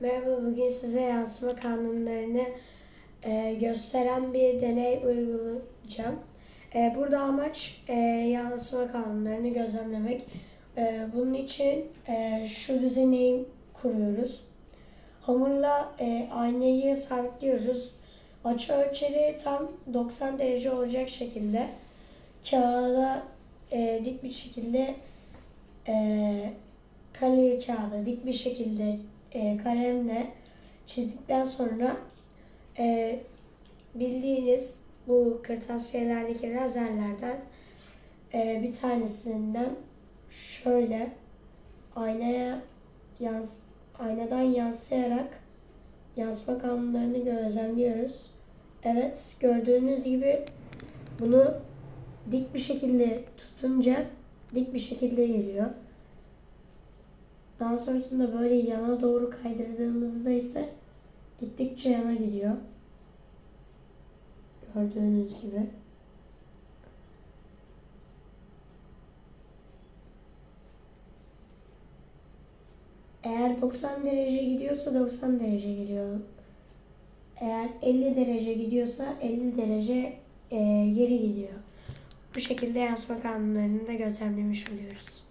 Merhaba, bugün size yansıma kanunlarını e, gösteren bir deney uygulayacağım. E, burada amaç e, yansıma kanunlarını gözlemlemek. E, bunun için e, şu düzeneyi kuruyoruz. Hamurla e, aynayı sabitliyoruz. Açı ölçeri tam 90 derece olacak şekilde kağıda e, dik bir şekilde e, kalem kağıda dik bir şekilde e, kalemle çizdikten sonra e, bildiğiniz bu kırtasiyelerdeki lazerlerden e, bir tanesinden şöyle aynaya yans aynadan yansıyarak yansıma kanunlarını gözlemliyoruz. Evet gördüğünüz gibi bunu dik bir şekilde tutunca dik bir şekilde geliyor. Daha sonrasında böyle yana doğru kaydırdığımızda ise gittikçe yana gidiyor. Gördüğünüz gibi. Eğer 90 derece gidiyorsa 90 derece gidiyor. Eğer 50 derece gidiyorsa 50 derece e, geri gidiyor. Bu şekilde yansıma kanunlarını da gözlemlemiş oluyoruz.